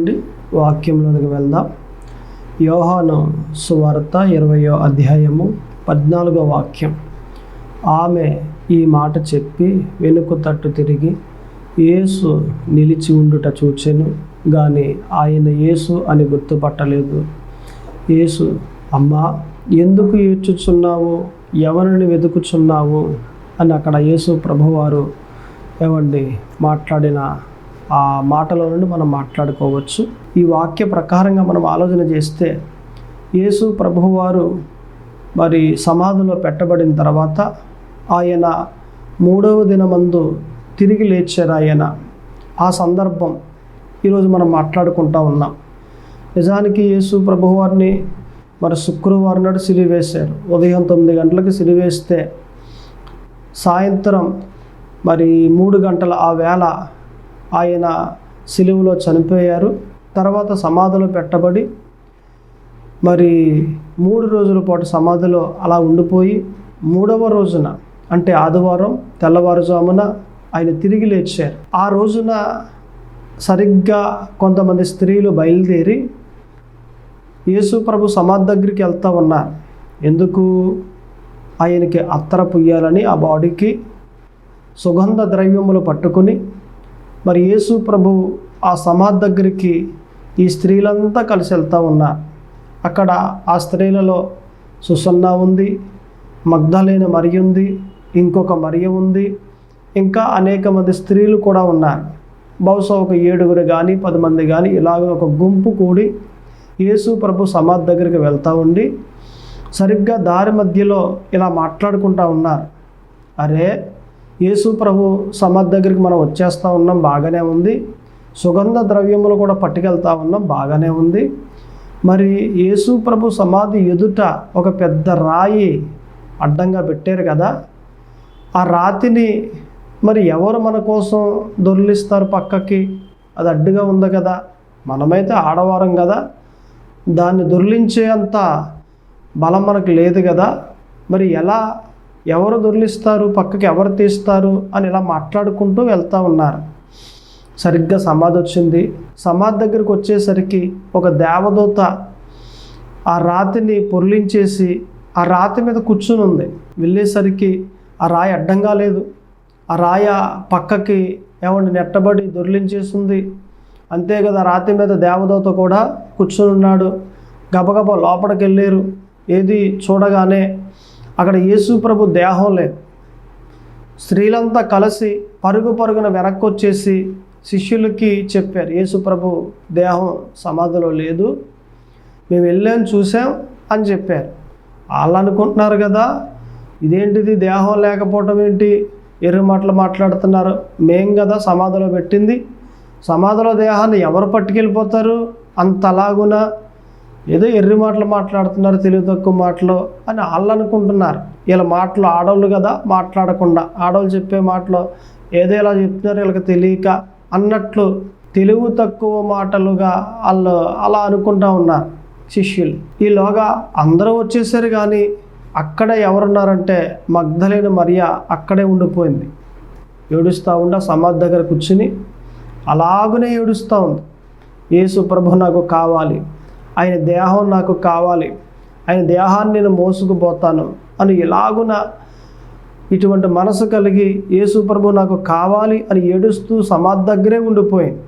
చూడండి వాక్యంలోనికి వెళ్దాం. యోహాను సువార్త ఇరవయో అధ్యాయము పద్నాలుగో వాక్యం. ఆమె ఈ మాట చెప్పి వెనుక తట్టు తిరిగి యేసు నిలిచి ఉండుట చూచెను కానీ ఆయన యేసు అని గుర్తుపట్టలేదు. యేసు అమ్మా ఎందుకు ఏడ్చుచున్నావు? ఎవరిని వెతుకుచున్నావు అని అక్కడ యేసు ప్రభువారు ఏమండి మాట్లాడిన ఆ మాటలో నుండి మనం మాట్లాడుకోవచ్చు. ఈ వాక్య ప్రకారంగా మనం ఆలోచన చేస్తే యేసు ప్రభువారు మరి సమాధిలో పెట్టబడిన తర్వాత ఆయన మూడవ దినమందు తిరిగి లేచారు ఆయన. ఆ సందర్భం ఈరోజు మనం మాట్లాడుకుంటా ఉన్నాం. నిజానికి యేసు ప్రభువారిని మరి శుక్రవారం నాడు సిరివేశారు. ఉదయం తొమ్మిది గంటలకు సిలివేస్తే సాయంత్రం మరి మూడు గంటల ఆ వేళ ఆయన సిలువులో చనిపోయారు. తర్వాత సమాధిలో పెట్టబడి మరి మూడు రోజుల పాటు సమాధిలో అలా ఉండిపోయి మూడవ రోజున అంటే ఆదివారం తెల్లవారుజామున ఆయన తిరిగి లేచారు. ఆ రోజున సరిగ్గా కొంతమంది స్త్రీలు బయలుదేరి యేసు ప్రభు సమాధి దగ్గరికి వెళ్తూ ఉన్నారు. ఎందుకు? ఆయనకి అత్తర పుయ్యాలని ఆ బాడీకి సుగంధ ద్రవ్యములు పట్టుకుని మరి యేసు ప్రభు ఆ సమాధి దగ్గరికి ఈ స్త్రీలంతా కలిసి వెళ్తూ ఉన్నారు. అక్కడ ఆ స్త్రీలలో సుసన్న ఉంది మగ్ధలేని మరి ఉంది ఇంకొక మరియ ఉంది ఇంకా అనేక మంది స్త్రీలు కూడా ఉన్నారు. బహుశా ఒక ఏడుగురు కానీ పది మంది కానీ ఇలాగ ఒక గుంపు కూడి యేసు ప్రభు సమాధి దగ్గరికి వెళ్తూ ఉండి సరిగ్గా దారి మధ్యలో ఇలా మాట్లాడుకుంటూ ఉన్నారు. అరే యేసు ప్రభు సమాధి దగ్గరికి మనం వచ్చేస్తూ ఉన్నాం బాగానే ఉంది. సుగంధ ద్రవ్యములు కూడా పట్టుకెళ్తా ఉన్నాం బాగానే ఉంది. మరి యేసు ప్రభు సమాధి ఎదుట ఒక పెద్ద రాయి అడ్డంగా పెట్టారు కదా. ఆ రాతిని మరి ఎవరు మన కోసం దొర్లిస్తారు పక్కకి? అది అడ్డుగా ఉంది కదా. మనమైతే ఆడవారం కదా. దాన్ని దొర్లించే అంత బలం మనకు లేదు కదా. మరి ఎలా ఎవరు దొర్లిస్తారు? పక్కకి ఎవరు తీస్తారు? అని ఇలా మాట్లాడుకుంటూ వెళ్తూ ఉన్నారు. సరిగ్గా సమాధి వచ్చింది. సమాధి దగ్గరికి వచ్చేసరికి ఒక దేవదూత ఆ రాతిని పొర్లించేసి ఆ రాతి మీద కూర్చుని ఉంది. వెళ్ళేసరికి ఆ రాయి అడ్డంగా లేదు. ఆ రాయ పక్కకి ఏమండి నెట్టబడి దొర్లించేస్తుంది అంతే కదా రాతి మీద దేవదూత కూడా కూర్చుని ఉన్నాడు. గబగబా లోపలికి వెళ్ళారు. ఏది చూడగానే అక్కడ యేసుప్రభు దేహం లేదు. స్త్రీలంతా కలిసి పరుగు పరుగున వెనక్కి వచ్చేసి శిష్యులకి చెప్పారు యేసుప్రభు దేహం సమాధిలో లేదు మేము వెళ్ళాం చూసాం అని చెప్పారు. వాళ్ళు అనుకుంటున్నారు కదా ఇదేంటిది? దేహం లేకపోవటం ఏంటి? ఎర్రి మాటలు మాట్లాడుతున్నారు. మేం కదా సమాధిలో పెట్టింది. సమాధిలో దేహాన్ని ఎవరు పట్టుకెళ్ళిపోతారు? అంతలాగున? ఏదో ఎర్రి మాటలు మాట్లాడుతున్నారు తెలివి తక్కువ మాటలు అని వాళ్ళు అనుకుంటున్నారు వీళ్ళ మాటలు ఆడవాళ్ళు కదా మాట్లాడకుండా. ఆడవాళ్ళు చెప్పే మాటలు ఏదో ఇలా చెప్తున్నారు వీళ్ళకి తెలియక అన్నట్లు తెలివి తక్కువ మాటలుగా వాళ్ళు అలా అనుకుంటా ఉన్నారు శిష్యులు. ఈలోగా అందరూ వచ్చేసారు కానీ అక్కడ ఎవరున్నారంటే మగ్ధలైన మరియ అక్కడే ఉండిపోయింది. ఏడుస్తూ ఉండ సమాధి దగ్గర కూర్చుని అలాగనే ఏడుస్తూ ఉంది. యేసు ప్రభు నాకు కావాలి. ఆయన దేహం నాకు కావాలి. ఆయన దేహాన్ని నేను మోసుకుపోతాను అని ఎలాగున ఇటువంటి మనసు కలిగి యేసు ప్రభు నాకు కావాలి అని ఏడుస్తూ సమాధి దగ్గరే ఉండిపోయింది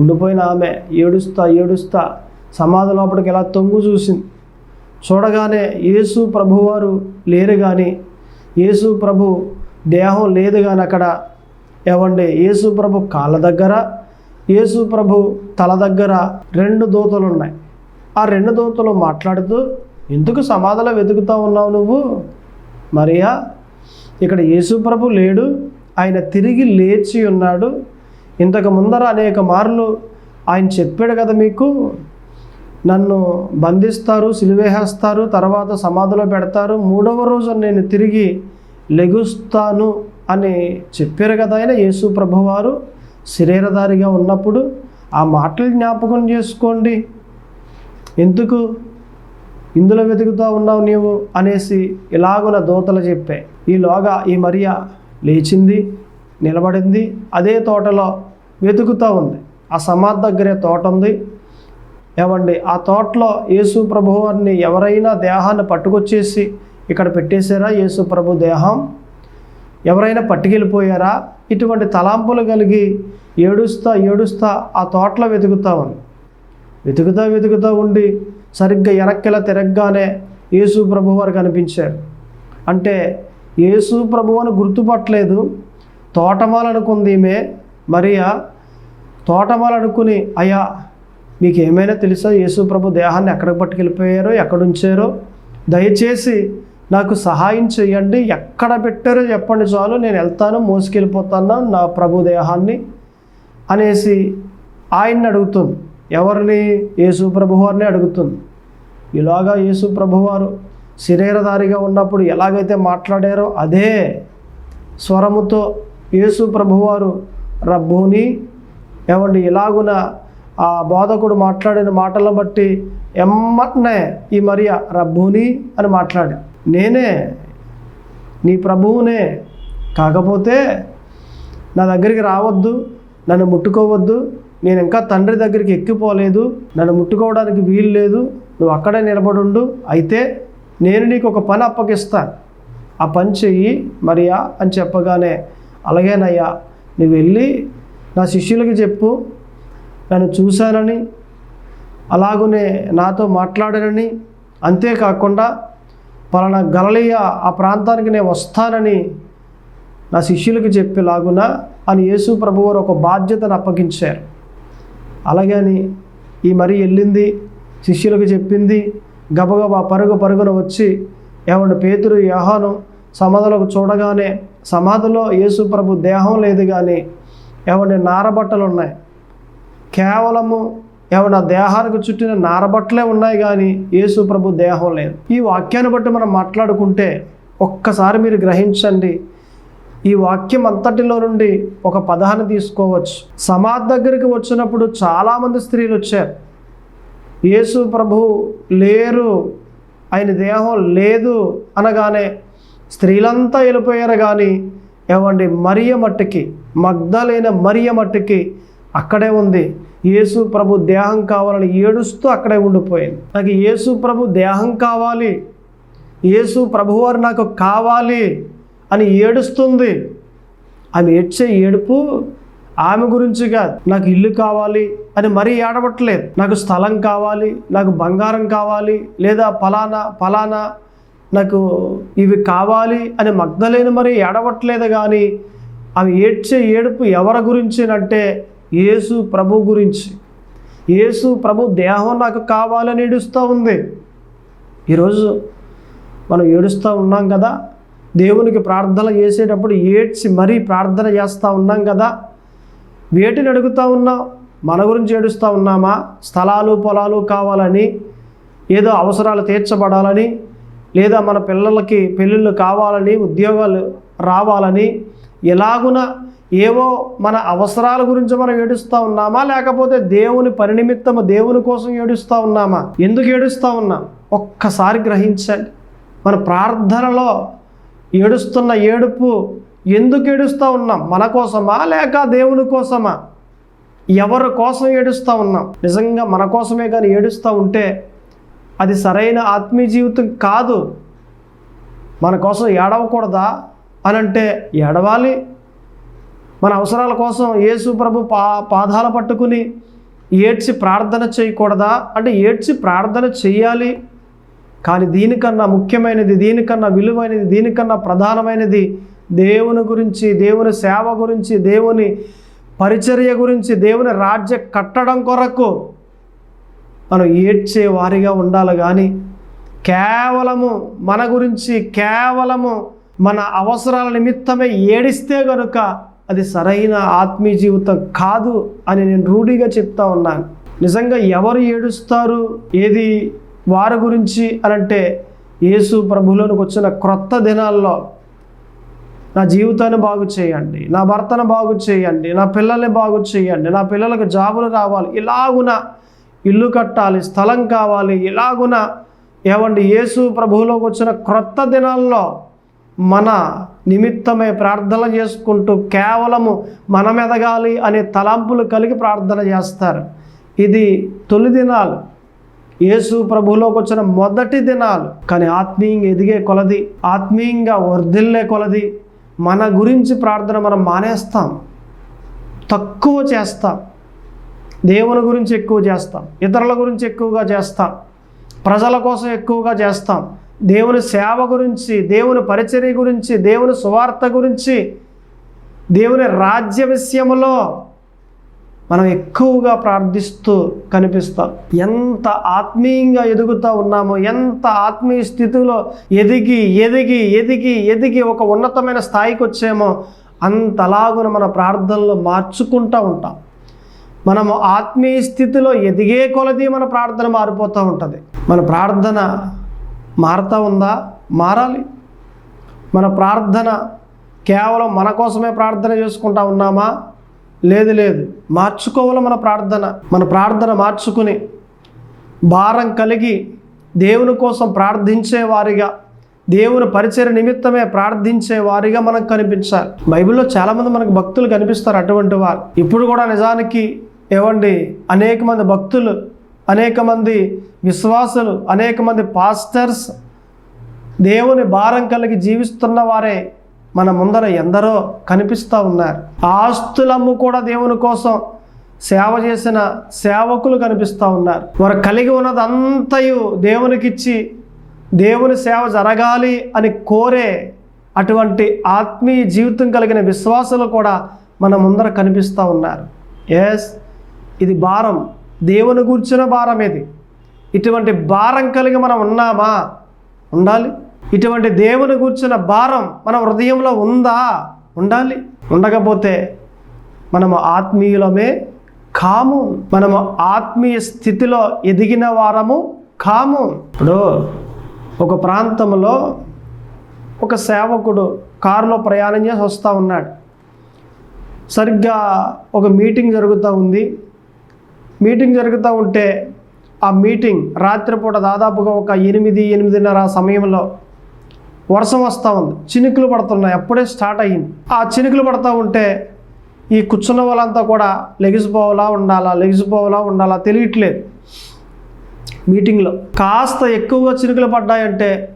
ఉండిపోయిన ఆమె ఏడుస్తా ఏడుస్తా సమాధి లోపలికి ఎలా తొంగు చూసింది. చూడగానే యేసు ప్రభువారు లేరు కానీ యేసు ప్రభు దేహం లేదు కానీ అక్కడ ఏమండి యేసు ప్రభు కాళ్ళ దగ్గర యేసు ప్రభు తల దగ్గర రెండు దూతలు ఉన్నాయి. ఆ రెండు దూతలు మాట్లాడుతూ ఎందుకు సమాధిలో వెతుకుతూ ఉన్నావు నువ్వు? మరియా ఇక్కడ యేసుప్రభు లేడు ఆయన తిరిగి లేచి ఉన్నాడు. ఇంతకు ముందర అనేక మార్లు ఆయన చెప్పాడు కదా మీకు నన్ను బంధిస్తారు సిలివేహేస్తారు తర్వాత సమాధిలో పెడతారు మూడవ రోజు నేను తిరిగి లెగుస్తాను అని చెప్పారు కదా ఆయన యేసు ప్రభువారు శరీరధారిగా ఉన్నప్పుడు ఆ మాటలు జ్ఞాపకం చేసుకోండి. ఎందుకు ఇందులో వెతుకుతూ ఉన్నావు నీవు అనేసి ఇలాగున దూతలు చెప్పాయి ఈలోగా ఈ మరియ లేచింది నిలబడింది అదే తోటలో వెతుకుతూ ఉంది. ఆ సమాధి దగ్గరే తోట ఉంది. ఏమండి ఆ తోటలో యేసు ప్రభువారిని ఎవరైనా దేహాన్ని పట్టుకొచ్చేసి ఇక్కడ పెట్టేశారా? యేసు ప్రభు దేహం. ఎవరైనా పట్టుకెళ్ళిపోయారా? ఇటువంటి తలాంపులు కలిగి ఏడుస్తా ఏడుస్తా ఆ తోటలో వెతుకుతా ఉంది. వెతుకుతా వెతుకుతా ఉండి సరిగ్గా వెనక్కిలా తిరగగానే యేసు ప్రభు వారు కనిపించారు అంటే యేసు ప్రభు అని గుర్తుపట్టలేదు. తోటమాలనుకుంది ఈమె మరియా తోటమాలనుకుని అయ్యా మీకు ఏమైనా తెలుసా యేసు ప్రభు దేహాన్ని ఎక్కడికి పట్టుకెళ్ళిపోయారో ఎక్కడ ఉంచారో దయచేసి నాకు సహాయం చేయండి. ఎక్కడ పెట్టారో చెప్పండి చాలు. నేను వెళ్తాను మోసుకెళ్ళిపోతాను నా ప్రభు దేహాన్ని అనేసి ఆయన్ని అడుగుతుంది. ఎవరిని? యేసు ప్రభువారిని అడుగుతుంది. ఇలాగా యేసు ప్రభువారు శరీరధారిగా ఉన్నప్పుడు ఎలాగైతే మాట్లాడారో అదే స్వరముతో యేసు ప్రభువారు రబ్బుని ఏమండి ఇలాగున ఆ బోధకుడు మాట్లాడిన మాటలను బట్టి ఎమ్మటనే ఈ మరియ రబ్బుని అని మాట్లాడా. నేనే నీ ప్రభువునే కాకపోతే నా దగ్గరికి రావద్దు నన్ను ముట్టుకోవద్దు నేను ఇంకా తండ్రి దగ్గరికి ఎక్కిపోలేదు నన్ను ముట్టుకోవడానికి వీలు లేదు నువ్వు అక్కడే నిలబడుండు అయితే నేను నీకు ఒక పని అప్పగిస్తాను. ఆ పని చెయ్యి మరియా అని చెప్పగానే అలాగేనయ్యా నువ్వు వెళ్ళి నా శిష్యులకి చెప్పు నన్ను చూశానని అలాగునే నాతో మాట్లాడానని అంతేకాకుండా పలానా గలలియ ఆ ప్రాంతానికి నేను వస్తానని నా శిష్యులకి చెప్పేలాగున అని యేసు ప్రభువారు ఒక బాధ్యతను అప్పగించారు. అలాగని ఈ మరీ వెళ్ళింది శిష్యులకు చెప్పింది గబగబా పరుగు పరుగున వచ్చి ఏమంటే పేతురు యహాను సమాధులకు చూడగానే సమాధిలో యేసుప్రభు దేహం లేదు కానీ ఏమంటే నారబట్టలు ఉన్నాయి. కేవలము ఏమన్నా దేహానికి చుట్టిన నారబట్టలే ఉన్నాయి కానీ యేసు ప్రభు దేహం లేదు. ఈ వాక్యాన్ని బట్టి మనం మాట్లాడుకుంటే ఒక్కసారి మీరు గ్రహించండి ఈ వాక్యం అంతటిలో నుండి ఒక పదాన్ని తీసుకోవచ్చు. సమాధి దగ్గరికి వచ్చినప్పుడు చాలామంది స్త్రీలు వచ్చారు. యేసు ప్రభు లేరు ఆయన దేహం లేదు అనగానే స్త్రీలంతా వెళ్ళిపోయారు కానీ ఏమండి మరియ మట్టుకి మగ్ధలైన మరియ మట్టుకి అక్కడే ఉంది. యేసు ప్రభు దేహం కావాలని ఏడుస్తూ అక్కడే ఉండిపోయింది. నాకు యేసు ప్రభు దేహం కావాలి. యేసు ప్రభువారు నాకు కావాలి. అని ఏడుస్తుంది. ఆమె ఏడ్చే ఏడుపు ఆమె గురించి కాదు. నాకు ఇల్లు కావాలి అని మరీ ఏడవట్లేదు. నాకు స్థలం కావాలి నాకు బంగారం కావాలి లేదా ఫలానా ఫలానా నాకు ఇవి కావాలి అని మగ్ధలేని మరి ఏడవట్లేదు కానీ అవి ఏడ్చే ఏడుపు ఎవరి గురించి అంటే యేసు ప్రభు గురించి. యేసు ప్రభు దేహం నాకు కావాలని ఏడుస్తూ ఉంది. ఈరోజు మనం ఏడుస్తూ ఉన్నాం కదా దేవునికి ప్రార్థన చేసేటప్పుడు ఏడ్చి మరీ ప్రార్థన చేస్తూ ఉన్నాం కదా. వేటిని అడుగుతూ ఉన్నాం మన గురించి ఏడుస్తూ ఉన్నామా? స్థలాలు పొలాలు కావాలని ఏదో అవసరాలు తీర్చబడాలని లేదా మన పిల్లలకి పెళ్ళిళ్ళు కావాలని ఉద్యోగాలు రావాలని ఎలాగున ఏవో మన అవసరాల గురించి మనం ఏడుస్తూ ఉన్నామా? లేకపోతే దేవుని పరినిమిత్తము దేవుని కోసం ఏడుస్తూ ఉన్నామా? ఎందుకు ఏడుస్తూ ఉన్నాం? ఒక్కసారి గ్రహించండి మన ప్రార్థనలో ఏడుస్తున్న ఏడుపు ఎందుకు ఏడుస్తూ ఉన్నాం? మన కోసమా లేక దేవుని కోసమా? ఎవరి కోసం ఏడుస్తూ ఉన్నాం? నిజంగా మన కోసమే కానీ ఏడుస్తూ ఉంటే అది సరైన ఆత్మీయ జీవితం కాదు. మన కోసం ఏడవకూడదా? అని అంటే ఏడవాలి. మన అవసరాల కోసం యేసు ప్రభు పా పాదాలు పట్టుకుని ఏడ్చి ప్రార్థన చేయకూడదా? అంటే ఏడ్చి ప్రార్థన చేయాలి. కానీ దీనికన్నా ముఖ్యమైనది దీనికన్నా విలువైనది దీనికన్నా ప్రధానమైనది దేవుని గురించి దేవుని సేవ గురించి దేవుని పరిచర్య గురించి దేవుని రాజ్య కట్టడం కొరకు మనం ఏడ్చే వారిగా ఉండాలి. కానీ కేవలము మన గురించి కేవలము మన అవసరాల నిమిత్తమే ఏడిస్తే గనుక అది సరైన ఆత్మీయ జీవితం కాదు అని నేను రూఢిగా చెప్తా ఉన్నాను నిజంగా ఎవరు ఏడుస్తారు? ఏది వారి గురించి అనంటే యేసు ప్రభులోనికి వచ్చిన క్రొత్త దినాల్లో నా జీవితాన్ని బాగు చేయండి నా భర్తను బాగు చేయండి నా పిల్లల్ని బాగు చేయండి నా పిల్లలకు జాబులు రావాలి ఇలాగున ఇల్లు కట్టాలి స్థలం కావాలి ఇలాగున ఏమండి యేసు ప్రభువులోకి వచ్చిన క్రొత్త దినాల్లో మన నిమిత్తమే ప్రార్థన చేసుకుంటూ కేవలము మనం ఎదగాలి అనే తలంపులు కలిగి ప్రార్థన చేస్తారు. ఇది తొలి దినాలు. యేసు ప్రభువులోకి వచ్చిన మొదటి దినాలు. కానీ ఆత్మీయంగా ఎదిగే కొలది ఆత్మీయంగా వర్ధిల్లే కొలది మన గురించి ప్రార్థన మనం మానేస్తాం. తక్కువ చేస్తాం. దేవుని గురించి ఎక్కువ చేస్తాం. ఇతరుల గురించి ఎక్కువగా చేస్తాం. ప్రజల కోసం ఎక్కువగా చేస్తాం. దేవుని సేవ గురించి దేవుని పరిచర్య గురించి దేవుని సువార్త గురించి దేవుని రాజ్య విషయంలో మనం ఎక్కువగా ప్రార్థిస్తూ కనిపిస్తాం. ఎంత ఆత్మీయంగా ఎదుగుతూ ఉన్నామో ఎంత ఆత్మీయ స్థితిలో ఎదిగి ఎదిగి ఎదిగి ఎదిగి ఒక ఉన్నతమైన స్థాయికి వచ్చామో అంతలాగున మన ప్రార్థనలు మార్చుకుంటూ ఉంటాం. మనము ఆత్మీయ స్థితిలో ఎదిగే కొలది మన ప్రార్థన మారిపోతూ ఉంటుంది. మన ప్రార్థన మారుతూ ఉందా? మారాలి. మన ప్రార్థన కేవలం మన కోసమే ప్రార్థన చేసుకుంటా ఉన్నామా? లేదు లేదు. మార్చుకోవాలి మన ప్రార్థన. మన ప్రార్థన మార్చుకుని భారం కలిగి దేవుని కోసం ప్రార్థించేవారిగా దేవుని పరిచయ నిమిత్తమే ప్రార్థించే వారిగా మనకు కనిపించాలి. బైబిల్లో చాలామంది మనకు భక్తులు కనిపిస్తారు అటువంటి వారు. ఇప్పుడు కూడా నిజానికి ఏవండి అనేక మంది భక్తులు అనేక మంది విశ్వాసులు అనేక మంది పాస్టర్స్ దేవుని భారం కలిగి జీవిస్తున్న వారే. మన ముందర ఎందరో కనిపిస్తూ ఉన్నారు. ఆస్తులమ్ము కూడా దేవుని కోసం సేవ చేసిన సేవకులు కనిపిస్తూ ఉన్నారు. వారు కలిగి ఉన్నదంతయు దేవునికిచ్చి దేవుని సేవ జరగాలి అని కోరే అటువంటి ఆత్మీయ జీవితం కలిగిన విశ్వాసులు కూడా మన ముందర కనిపిస్తూ ఉన్నారు. ఎస్ ఇది భారం. దేవుని కూర్చున్న భారం ఇది ఇటువంటి భారం కలిగి మనం ఉన్నామా? ఉండాలి. ఇటువంటి దేవుని కూర్చున్న భారం మన హృదయంలో ఉందా? ఉండాలి. ఉండకపోతే మనము ఆత్మీయులమే కాము. మనము ఆత్మీయ స్థితిలో ఎదిగిన వారము కాము. ఇప్పుడు ఒక ప్రాంతంలో ఒక సేవకుడు కారులో ప్రయాణం చేసి వస్తూ ఉన్నాడు. సరిగ్గా ఒక మీటింగ్ జరుగుతూ ఉంది. మీటింగ్ జరుగుతూ ఉంటే ఆ మీటింగ్ రాత్రిపూట దాదాపుగా ఒక ఎనిమిది ఎనిమిదిన్నర సమయంలో వర్షం వస్తూ ఉంది. చినుకులు పడుతున్నాయి. అప్పుడే స్టార్ట్ అయ్యింది. ఆ చినుకులు పడుతూ ఉంటే ఈ కూర్చున్న వాళ్ళంతా కూడా లెగిసిపోవాలా ఉండాలా లెగిసిపోవాలా ఉండాలా తెలియట్లేదు. మీటింగ్లో కాస్త ఎక్కువగా చినుకులు పడ్డాయంటే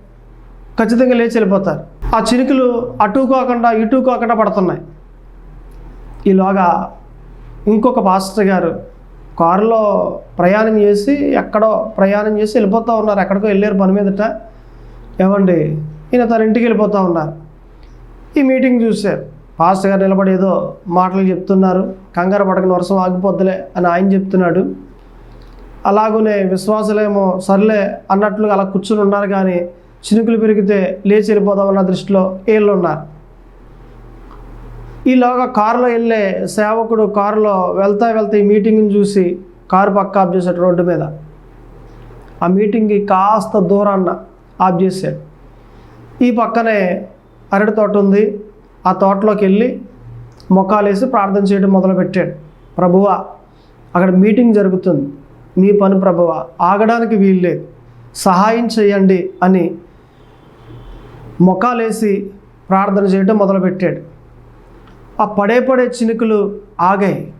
ఖచ్చితంగా లేచి వెళ్ళిపోతారు. ఆ చినుకులు అటు కాకుండా ఇటు కాకుండా పడుతున్నాయి. ఈలోగా ఇంకొక పాస్టర్ గారు కారులో ప్రయాణం చేసి ఎక్కడో ప్రయాణం చేసి వెళ్ళిపోతూ ఉన్నారు. ఎక్కడికో వెళ్ళారు పని మీదట. ఏమండి? ఈయన తన ఇంటికి వెళ్ళిపోతూ ఉన్నారు. ఈ మీటింగ్ చూశారు పాస్టర్ గారు నిలబడి ఏదో మాటలు చెప్తున్నారు. కంగారు పడకని వర్షం ఆగిపోద్దులే అని ఆయన చెప్తున్నాడు. అలాగనే విశ్వాసులేమో సర్లే అన్నట్లుగా అలా కూర్చుని ఉన్నారు కానీ చినుకులు పెరిగితే లేచి వెళ్ళిపోదామన్న దృష్టిలో వీళ్ళు ఉన్నారు. ఈలోగా కారులో వెళ్ళే సేవకుడు కారులో వెళ్తా వెళ్తా ఈ మీటింగ్ని చూసి కారు పక్క ఆఫ్ చేశాడు రోడ్డు మీద. ఆ మీటింగ్కి కాస్త దూరాన్న ఆఫ్ చేశాడు. ఈ పక్కనే అరటి తోట ఉంది. ఆ తోటలోకి వెళ్ళి మొక్కాలేసి ప్రార్థన చేయడం మొదలుపెట్టాడు. ప్రభువ అక్కడ మీటింగ్ జరుగుతుంది. మీ పని ప్రభువ ఆగడానికి వీల్లేదు సహాయం చేయండి అని మొక్కాలేసి ప్రార్థన చేయడం మొదలుపెట్టాడు. ఆ పడే పడే చినుకులు ఆగాయి.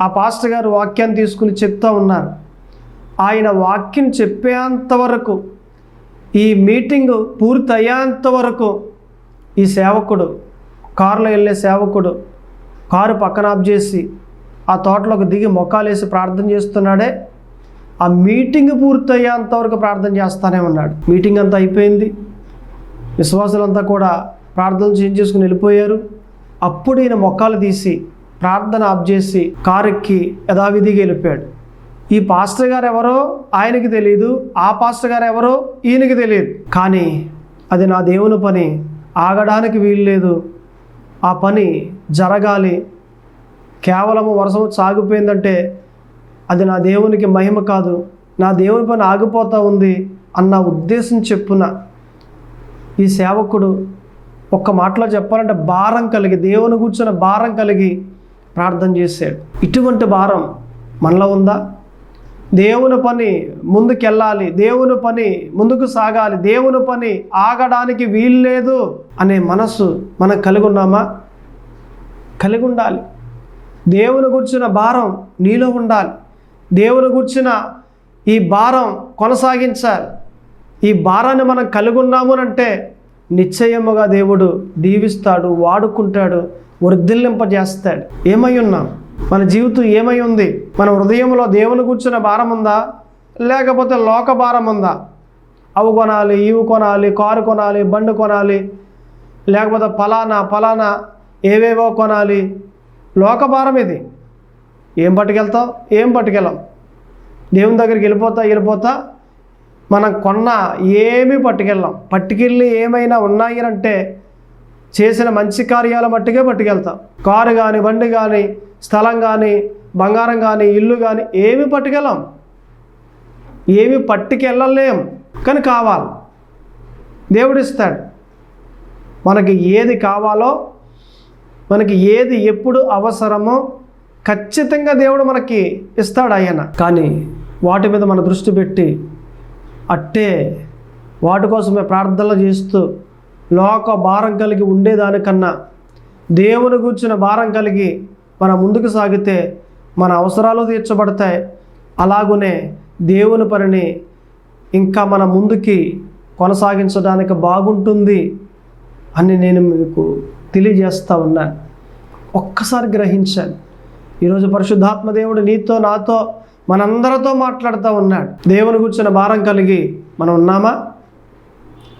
ఆ పాస్టర్ గారు వాక్యాన్ని తీసుకుని చెప్తూ ఉన్నారు. ఆయన వాక్యం చెప్పేంత వరకు ఈ మీటింగ్ పూర్తయ్యేంత వరకు ఈ సేవకుడు కారులో వెళ్ళే సేవకుడు కారు పక్కన ఆఫ్ చేసి ఆ తోటలోకి దిగి మొక్కాలేసి ప్రార్థన చేస్తున్నాడే ఆ మీటింగ్ పూర్తి వరకు ప్రార్థన చేస్తానే ఉన్నాడు. మీటింగ్ అంతా అయిపోయింది. విశ్వాసులంతా కూడా ప్రార్థన చేంజ్ చేసుకుని వెళ్ళిపోయారు. అప్పుడు ఈయన మొక్కలు తీసి ప్రార్థన ఆఫ్ చేసి కారెక్కి యథావిధిగా వెళ్ళిపోయాడు. ఈ పాస్టర్ గారు ఎవరో ఆయనకి తెలియదు ఆ పాస్టర్ గారు ఎవరో ఈయనకి తెలియదు కానీ అది నా దేవుని పని. ఆగడానికి వీల్లేదు ఆ పని జరగాలి. కేవలము వర్షం సాగిపోయిందంటే అది నా దేవునికి మహిమ కాదు. నా దేవుని పని ఆగిపోతూ ఉంది అన్న ఉద్దేశం చెప్పున ఈ సేవకుడు ఒక్క మాటలో చెప్పాలంటే భారం కలిగి దేవుని కూర్చున్న భారం కలిగి ప్రార్థన చేశాడు. ఇటువంటి భారం మనలో ఉందా? దేవుని పని ముందుకెళ్ళాలి దేవుని పని ముందుకు సాగాలి దేవుని పని ఆగడానికి వీల్లేదు అనే మనస్సు మనం కలిగి ఉన్నామా? కలిగి ఉండాలి. దేవుని గుర్చిన భారం నీలో ఉండాలి. దేవుని గుర్చిన ఈ భారం కొనసాగించాలి. ఈ భారాన్ని మనం కలిగి ఉన్నాము అంటే నిశ్చయముగా దేవుడు దీవిస్తాడు వాడుకుంటాడు వర్ధిల్లింపజేస్తాడు. ఏమై ఉన్నాం? మన జీవితం ఏమై ఉంది? మన హృదయంలో దేవుని కూర్చున్న భారం ఉందా? లేకపోతే లోక భారం ఉందా? అవి కొనాలి ఇవి కొనాలి కారు కొనాలి బండి కొనాలి లేకపోతే ఫలానా ఫలానా ఏవేవో కొనాలి. లోక భారం ఇది. ఏం పట్టుకెళ్తాం ఏం పట్టుకెళ్ళాం దేవుని దగ్గరికి వెళ్ళిపోతా వెళ్ళిపోతా మనం కొన్న ఏమీ పట్టుకెళ్ళాం. పట్టుకెళ్ళి ఏమైనా ఉన్నాయి అంటే చేసిన మంచి కార్యాల మట్టుకే పట్టుకెళ్తాం. కారు కానీ బండి కానీ స్థలం కానీ బంగారం కానీ ఇల్లు కానీ ఏమి పట్టుకెళ్ళాం. ఏమి పట్టుకెళ్ళలేం. కానీ కావాలి. దేవుడు ఇస్తాడు మనకి ఏది కావాలో మనకి ఏది ఎప్పుడు అవసరమో ఖచ్చితంగా దేవుడు మనకి ఇస్తాడు ఆయన. కానీ వాటి మీద మన దృష్టి పెట్టి అట్టే వాటి కోసమే ప్రార్థనలు చేస్తూ లోక భారం కలిగి ఉండేదానికన్నా దేవుని కూర్చున్న భారం కలిగి మన ముందుకు సాగితే మన అవసరాలు తీర్చబడతాయి. అలాగునే దేవుని పనిని ఇంకా మన ముందుకి కొనసాగించడానికి బాగుంటుంది అని నేను మీకు తెలియజేస్తా ఉన్నాను ఒక్కసారి గ్రహించాను. ఈరోజు పరిశుద్ధాత్మ దేవుడు నీతో నాతో మనందరితో మాట్లాడుతూ ఉన్నాడు. దేవుని కూర్చున్న భారం కలిగి మనం ఉన్నామా?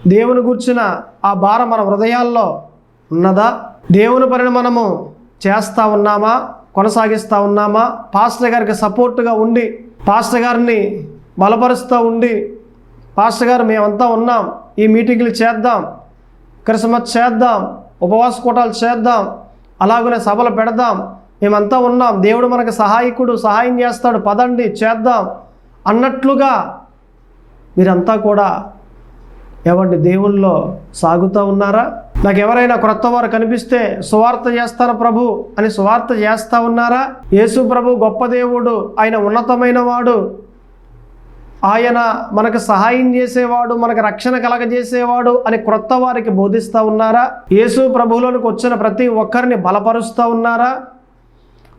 దేవుని కూర్చున్న ఆ భారం మన హృదయాల్లో ఉన్నదా? దేవుని పనిని మనము చేస్తూ ఉన్నామా? కొనసాగిస్తూ ఉన్నామా? పాస్టర్ గారికి సపోర్ట్గా ఉండి పాస్టర్ గారిని బలపరుస్తూ ఉండి పాస్టర్ గారు మేమంతా ఉన్నాం. ఈ మీటింగ్లు చేద్దాం. క్రిస్మస్ చేద్దాం. ఉపవాస కూటాలు చేద్దాం. అలాగనే సభలు పెడదాం. మేమంతా ఉన్నాం. దేవుడు మనకు సహాయకుడు సహాయం చేస్తాడు. పదండి చేద్దాం. అన్నట్లుగా మీరంతా కూడా ఏమండి దేవుల్లో సాగుతూ ఉన్నారా? నాకు ఎవరైనా క్రొత్త వారు కనిపిస్తే సువార్త చేస్తాను ప్రభు అని సువార్త చేస్తూ ఉన్నారా? యేసు ప్రభు గొప్ప దేవుడు ఆయన ఉన్నతమైన వాడు. ఆయన మనకు సహాయం చేసేవాడు మనకు రక్షణ కలగజేసేవాడు అని క్రొత్త వారికి బోధిస్తూ ఉన్నారా? యేసు ప్రభువులోనికి వచ్చిన ప్రతి ఒక్కరిని బలపరుస్తూ ఉన్నారా?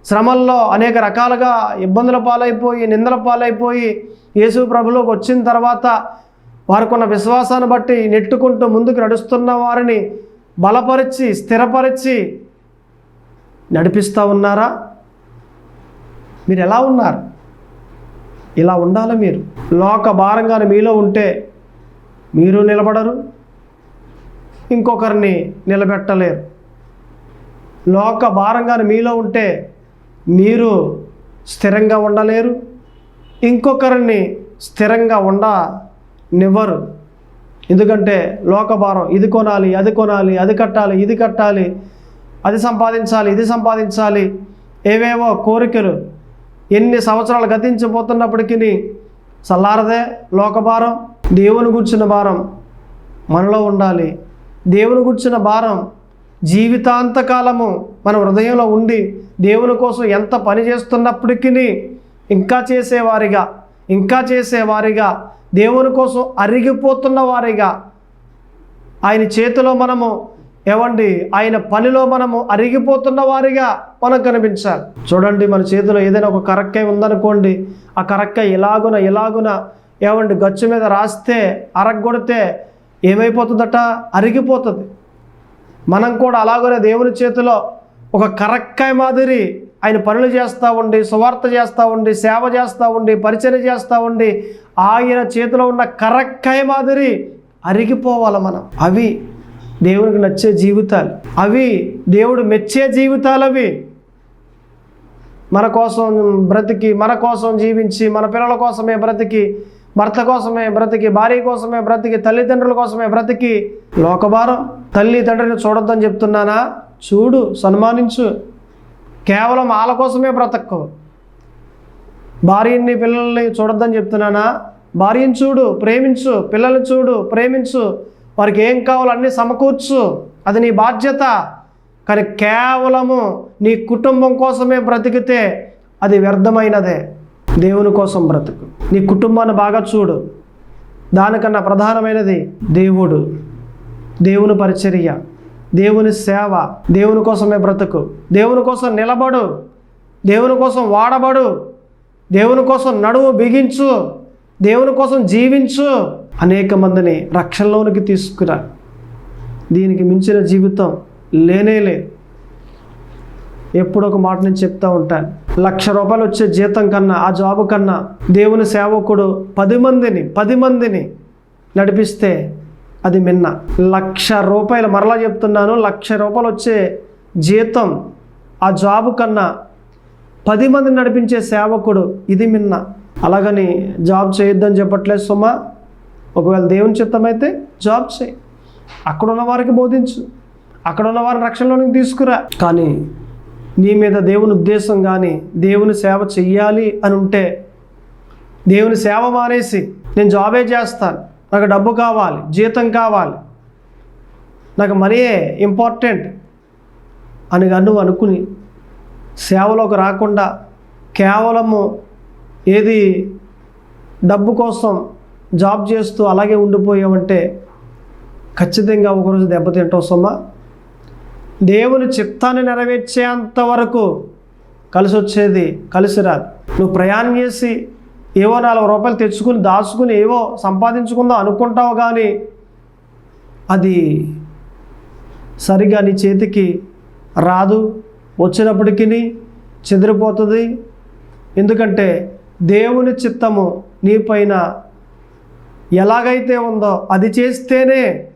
శ్రమల్లో అనేక రకాలుగా ఇబ్బందుల పాలైపోయి నిందల పాలైపోయి యేసు ప్రభులోకి వచ్చిన తర్వాత వారికున్న విశ్వాసాన్ని బట్టి నెట్టుకుంటూ ముందుకు నడుస్తున్న వారిని బలపరిచి స్థిరపరిచి నడిపిస్తూ ఉన్నారా? మీరు ఎలా ఉన్నారు? ఇలా ఉండాలి మీరు? లోక భారంగా మీలో ఉంటే మీరు నిలబడరు ఇంకొకరిని నిలబెట్టలేరు. లోక భారంగా మీలో ఉంటే మీరు స్థిరంగా ఉండలేరు ఇంకొకరిని స్థిరంగా ఉండ నివ్వరు. ఎందుకంటే లోకభారం ఇది కొనాలి అది కొనాలి అది కట్టాలి ఇది కట్టాలి అది సంపాదించాలి ఇది సంపాదించాలి ఏవేవో కోరికలు ఎన్ని సంవత్సరాలు గతించిపోతున్నప్పటికీ చల్లారదే లోకభారం. దేవుని గుర్చిన భారం మనలో ఉండాలి. దేవుని గుర్చిన భారం జీవితాంతకాలము మన హృదయంలో ఉండి దేవుని కోసం ఎంత పని చేస్తున్నప్పటికీ ఇంకా చేసేవారిగా ఇంకా చేసేవారిగా దేవుని కోసం అరిగిపోతున్న వారిగా ఆయన చేతిలో మనము ఏమండి ఆయన పనిలో మనము అరిగిపోతున్న వారిగా మనకు కనిపించాలి. చూడండి మన చేతిలో ఏదైనా ఒక కరక్కాయ ఉందనుకోండి ఆ కరక్కాయ ఇలాగున ఇలాగున ఏమండి గచ్చు మీద రాస్తే అరగొడితే ఏమైపోతుందట? అరిగిపోతుంది. మనం కూడా అలాగనే దేవుని చేతిలో ఒక కరక్కాయ మాదిరి ఆయన పనులు చేస్తూ ఉండి సువార్త చేస్తూ ఉండి సేవ చేస్తూ ఉండి పరిచయం చేస్తూ ఉండి ఆయన చేతిలో ఉన్న కరక్కాయ మాదిరి అరిగిపోవాలి మనం. అవి దేవునికి నచ్చే జీవితాలు. అవి దేవుడు మెచ్చే జీవితాలు అవి. మన కోసం బ్రతికి మన కోసం జీవించి మన పిల్లల కోసమే బ్రతికి భర్త కోసమే బ్రతికి భార్య కోసమే బ్రతికి తల్లిదండ్రుల కోసమే బ్రతికి లోకభారం తల్లి తండ్రిని చూడొద్దని చెప్తున్నానా? చూడు సన్మానించు. కేవలం వాళ్ళ కోసమే బ్రతక్కు భార్యని పిల్లల్ని చూడొద్దని చెప్తున్నానా? భార్యను చూడు ప్రేమించు పిల్లల్ని చూడు ప్రేమించు. వారికి ఏం కావాలో అన్నీ సమకూర్చు. అది నీ బాధ్యత. కానీ కేవలము నీ కుటుంబం కోసమే బ్రతికితే అది వ్యర్థమైనదే. దేవుని కోసం బ్రతుకు. నీ కుటుంబాన్ని బాగా చూడు. దానికన్నా ప్రధానమైనది దేవుడు. దేవుని పరిచర్య. దేవుని సేవ దేవుని కోసమే బ్రతుకు. దేవుని కోసం నిలబడు. దేవుని కోసం వాడబడు. దేవుని కోసం నడువు బిగించు. దేవుని కోసం జీవించు. అనేక మందిని రక్షణలోనికి తీసుకురా. దీనికి మించిన జీవితం లేనే లేదు. ఎప్పుడు ఒక మాట నేను చెప్తూ ఉంటాను. లక్ష రూపాయలు వచ్చే జీతం కన్నా ఆ జాబు కన్నా దేవుని సేవకుడు పది మందిని పది మందిని నడిపిస్తే అది మిన్న. లక్ష రూపాయలు మరలా చెప్తున్నాను. లక్ష రూపాయలు వచ్చే జీతం ఆ జాబు కన్నా పది మందిని నడిపించే సేవకుడు ఇది మిన్న. అలాగని జాబ్ చేయొద్దని చెప్పట్లేదు సుమా. ఒకవేళ దేవుని చిత్తమైతే జాబ్ చేయి. అక్కడ ఉన్న వారికి బోధించు. అక్కడ ఉన్న వారిని రక్షణలోనికి తీసుకురా. కానీ నీ మీద దేవుని ఉద్దేశం కానీ దేవుని సేవ చెయ్యాలి అని ఉంటే దేవుని సేవ మానేసి నేను జాబే చేస్తాను. నాకు డబ్బు కావాలి జీతం కావాలి. నాకు మరీ ఇంపార్టెంట్ అని నువ్వు అనుకుని సేవలోకి రాకుండా కేవలము ఏది డబ్బు కోసం జాబ్ చేస్తూ అలాగే ఉండిపోయామంటే ఖచ్చితంగా ఒకరోజు దెబ్బతింటావు సొమ్మా. దేవుని చిత్తాన్ని నెరవేర్చేంత వరకు కలిసి వచ్చేది కలిసి రాదు. నువ్వు ప్రయాణం చేసి ఏవో నాలుగు రూపాయలు తెచ్చుకుని దాచుకుని ఏవో సంపాదించుకుందాం అనుకుంటావు కానీ అది సరిగా నీ చేతికి రాదు. వచ్చినప్పటికీ చెదిరిపోతుంది. ఎందుకంటే దేవుని చిత్తము నీ పైన ఎలాగైతే ఉందో అది చేస్తేనే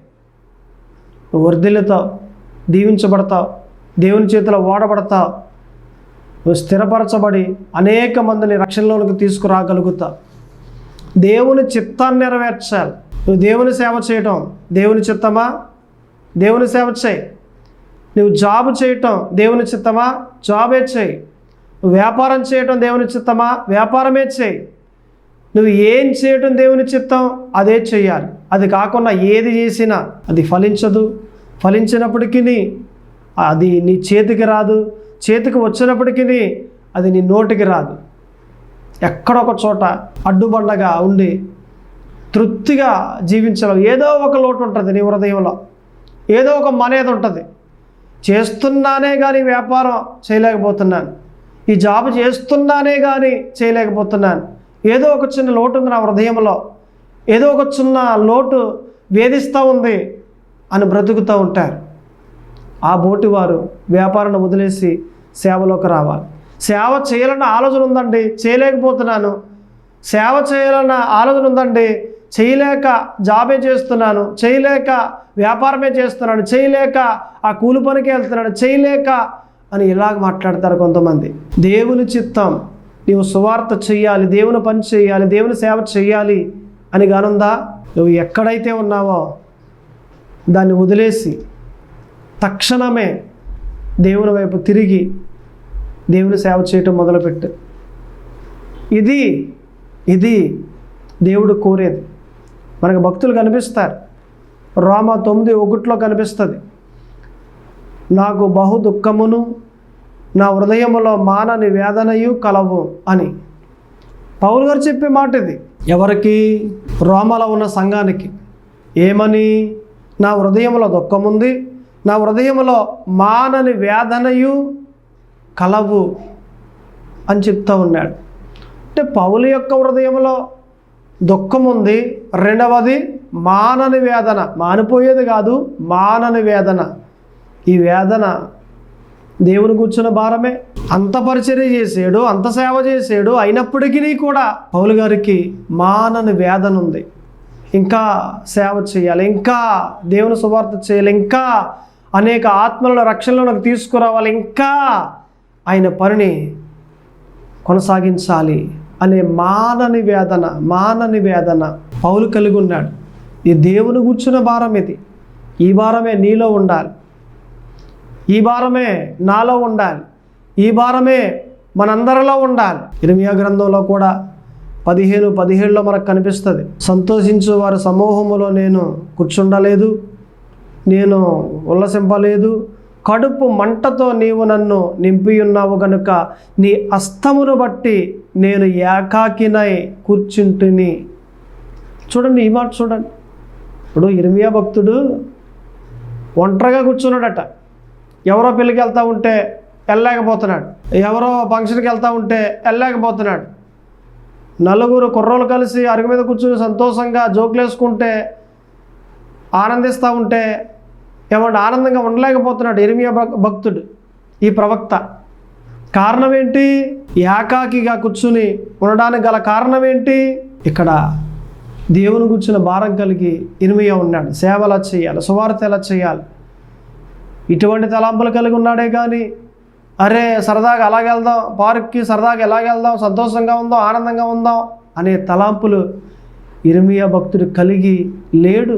వర్ధిల్లుతావు దీవించబడతావు దేవుని చేతిలో ఓడబడతావు. స్థిరపరచబడి అనేక మందిని రక్షణలోనికి తీసుకురాగలుగుతా. దేవుని చిత్తాన్ని నెరవేర్చాలి. నువ్వు దేవుని సేవ చేయటం దేవుని చిత్తమా? దేవుని సేవ చేయి. నువ్వు జాబ్ చేయటం దేవుని చిత్తమా? జాబే చేయి. నువ్వు వ్యాపారం చేయటం దేవుని చిత్తమా? వ్యాపారమే చేయి. నువ్వు ఏం చేయటం దేవుని చిత్తం? అదే చేయాలి. అది కాకుండా ఏది చేసినా అది ఫలించదు. ఫలించినప్పటికీ అది నీ చేతికి రాదు. చేతికి వచ్చినప్పటికీ అది నీ నోటికి రాదు. ఎక్కడొక చోట అడ్డుబండగా ఉండి తృప్తిగా జీవించడం ఏదో ఒక లోటు ఉంటుంది నీ హృదయంలో. ఏదో ఒక మనేది ఉంటుంది. చేస్తున్నానే కానీ వ్యాపారం చేయలేకపోతున్నాను. ఈ జాబ్ చేస్తున్నానే కానీ చేయలేకపోతున్నాను. ఏదో ఒక చిన్న లోటు ఉంది నా హృదయంలో. ఏదో ఒక చిన్న లోటు వేధిస్తూ ఉంది అని బ్రతుకుతూ ఉంటారు. ఆ బోటి వారు వ్యాపారాన్ని వదిలేసి సేవలోకి రావాలి. సేవ చేయాలన్న ఆలోచన ఉందండి చేయలేకపోతున్నాను. సేవ చేయాలన్న ఆలోచన ఉందండి చేయలేక జాబే చేస్తున్నాను చేయలేక వ్యాపారమే చేస్తున్నాను చేయలేక ఆ కూలి పనికి వెళ్తున్నాను చేయలేక అని ఇలాగ మాట్లాడతారు కొంతమంది. దేవుని చిత్తం నీవు సువార్త చేయాలి దేవుని పని చేయాలి దేవుని సేవ చేయాలి అని గానుందా నువ్వు ఎక్కడైతే ఉన్నావో దాన్ని వదిలేసి తక్షణమే దేవుని వైపు తిరిగి దేవుని సేవ చేయటం మొదలుపెట్టు. ఇది ఇది దేవుడు కోరేది. మనకు భక్తులు కనిపిస్తారు. రోమ తొమ్మిది ఒకటిలో కనిపిస్తుంది. నాకు బహు దుఃఖమును నా హృదయములో మానని వేదనయు కలవు అని. పౌలు గారు చెప్పే మాట ఇది. ఎవరికి? రోమలో ఉన్న సంఘానికి. ఏమని? నా హృదయంలో దుఃఖముంది నా హృదయంలో మానని వేదనయు కలవు అని చెప్తూ ఉన్నాడు. అంటే పౌలు యొక్క హృదయంలో దుఃఖం ఉంది రెండవది మానని వేదన. మానిపోయేది కాదు మానని వేదన. ఈ వేదన దేవుని కూర్చున్న భారమే. అంత పరిచర్య చేసాడు అంత సేవ చేసాడు అయినప్పటికీ కూడా పౌలు గారికి మానని వేదన ఉంది ఇంకా సేవ చేయాలి ఇంకా దేవుని సువార్త చేయాలి ఇంకా అనేక ఆత్మలను రక్షణలోకి తీసుకురావాలి. ఇంకా ఆయన పనిని కొనసాగించాలి అనే మానని వేదన మానని వేదన పౌలు కలిగి ఉన్నాడు. ఈ దేవుని కూర్చున్న భారం ఇది ఈ భారమే నీలో ఉండాలి. ఈ భారమే నాలో ఉండాలి. ఈ భారమే మనందరిలో ఉండాలి. ఇరిమియా గ్రంథంలో కూడా పదిహేను పదిహేడులో మనకు కనిపిస్తుంది. సంతోషించు వారి సమూహంలో నేను కూర్చుండలేదు. నేను ఉల్లసింపలేదు. కడుపు మంటతో నీవు నన్ను నింపియున్నావు గనుక నీ అస్తమును బట్టి నేను ఏకాకినై కూర్చుంటుని. చూడండి ఈ మాట చూడండి. ఇప్పుడు ఇర్మియా భక్తుడు ఒంటరిగా కూర్చున్నాడట. ఎవరో పెళ్ళికి వెళ్తా ఉంటే వెళ్ళలేకపోతున్నాడు. ఎవరో ఫంక్షన్కి వెళ్తా ఉంటే వెళ్ళలేకపోతున్నాడు. నలుగురు కుర్రోలు కలిసి అరుగు మీద కూర్చుని సంతోషంగా జోకులు వేసుకుంటే ఆనందిస్తూ ఉంటే ఏమంటే ఆనందంగా ఉండలేకపోతున్నాడు ఎరిమియా భక్తుడు ఈ ప్రవక్త. కారణం ఏంటి ఏకాకిగా కూర్చుని ఉండడానికి గల కారణం ఏంటి ఇక్కడ దేవుని కూర్చున్న భారం కలిగి ఇరిమియా ఉన్నాడు. సేవ ఎలా చేయాలి? సువార్త ఎలా చేయాలి? ఇటువంటి తలాంపులు కలిగి ఉన్నాడే కానీ అరే సరదాగా అలాగెళ్దాం పార్క్కి సరదాగా ఎలాగెళ్దాం సంతోషంగా ఉందాం ఆనందంగా ఉందాం అనే తలాంపులు ఇరిమియా భక్తుడు కలిగి లేడు.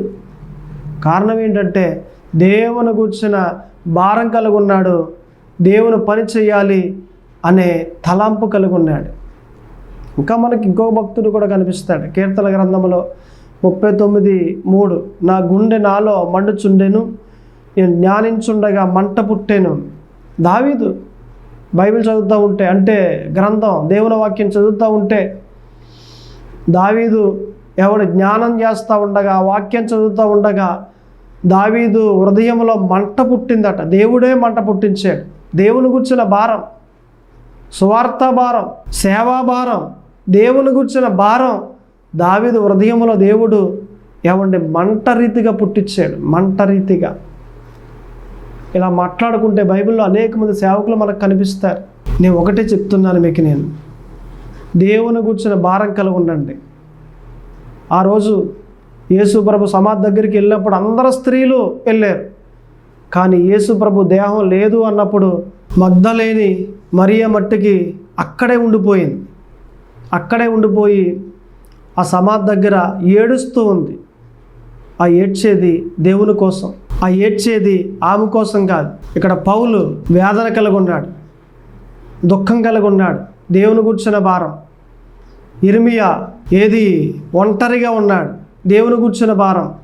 కారణం ఏంటంటే దేవుని కూర్చున్న భారం కలిగి ఉన్నాడు దేవుని పని చేయాలి అనే తలంపు కలిగి ఉన్నాడు ఇంకా మనకి ఇంకో భక్తుడు కూడా కనిపిస్తాడు. కీర్తన గ్రంథంలో ముప్పై తొమ్మిది మూడు నా గుండె నాలో మండుచుండెను నేను జ్ఞానించుండగా మంట పుట్టాను. దావీదు బైబిల్ చదువుతూ ఉంటే అంటే గ్రంథం దేవుని వాక్యం చదువుతూ ఉంటే దావీదు ఎవడు జ్ఞానం చేస్తూ ఉండగా వాక్యం చదువుతూ ఉండగా దావీదు హృదయంలో మంట పుట్టిందట. దేవుడే మంట పుట్టించాడు. దేవుని గుర్చిన భారం సువార్త భారం సేవా భారం దేవుని గుర్చిన భారం దావీదు హృదయంలో దేవుడు ఏమండి మంట రీతిగా పుట్టించాడు. మంట రీతిగా. ఇలా మాట్లాడుకుంటే బైబిల్లో అనేక మంది సేవకులు మనకు కనిపిస్తారు. నేను ఒకటే చెప్తున్నాను మీకు నేను. దేవుని గుర్చిన భారం కలిగి ఉండండి ఆ రోజు యేసుప్రభు సమాధి దగ్గరికి వెళ్ళినప్పుడు అందరు స్త్రీలు వెళ్ళారు. కానీ యేసుప్రభు దేహం లేదు అన్నప్పుడు మగ్ధలేని మరియ మట్టికి అక్కడే ఉండిపోయింది. అక్కడే ఉండిపోయి ఆ సమాధి దగ్గర ఏడుస్తూ ఉంది. ఆ ఏడ్చేది దేవుని కోసం ఆ ఏడ్చేది ఆమె కోసం కాదు. ఇక్కడ పౌలు వేదన కలిగి ఉన్నాడు దుఃఖం కలిగి ఉన్నాడు దేవుని కూర్చున్న భారం. ఇర్మియా ఏది ఒంటరిగా ఉన్నాడు. దేవుని కూర్చున్న భారం.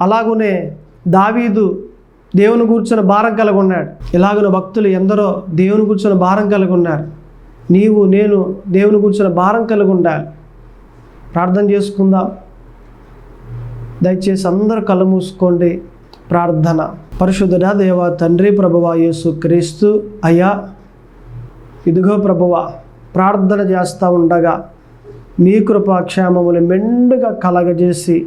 అలాగునే దావీదు దేవుని కూర్చున్న భారం కలిగి ఉన్నాడు ఇలాగున భక్తులు ఎందరో దేవుని కూర్చున్న భారం కలిగి ఉన్నారు నీవు నేను దేవుని కూర్చున్న భారం కలిగి ఉండాలి ప్రార్థన చేసుకుందాం. దయచేసి అందరూ కళ్ళు మూసుకోండి. ప్రార్థన. పరిశుద్ధుడా దేవ తండ్రి ప్రభువ యేసు క్రీస్తు అయ్యా. ఇదిగో ప్రభువ ప్రార్థన చేస్తూ ఉండగా మీ కృపాక్షేమములు మెండుగా కలగజేసి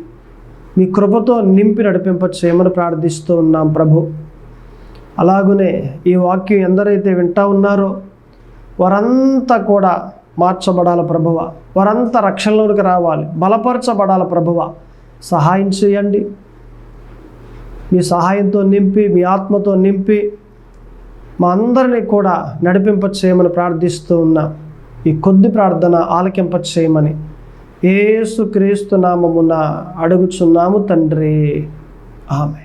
మీ కృపతో నింపి నడిపింప చేయమని ప్రార్థిస్తూ ఉన్నాం ప్రభు. అలాగునే ఈ వాక్యం ఎందరైతే వింటా ఉన్నారో వారంతా కూడా మార్చబడాలి ప్రభువ. వారంతా రక్షణలోనికి రావాలి. బలపరచబడాలి ప్రభువ. సహాయం చేయండి. మీ సహాయంతో నింపి మీ ఆత్మతో నింపి మా అందరినీ కూడా నడిపింప చేయమని ప్రార్థిస్తూ ఉన్నా. ఈ కొద్ది ప్రార్థన ఆలకింప చేయమని ఏసు క్రీస్తు నామమున అడుగుచున్నాము తండ్రి. ఆమె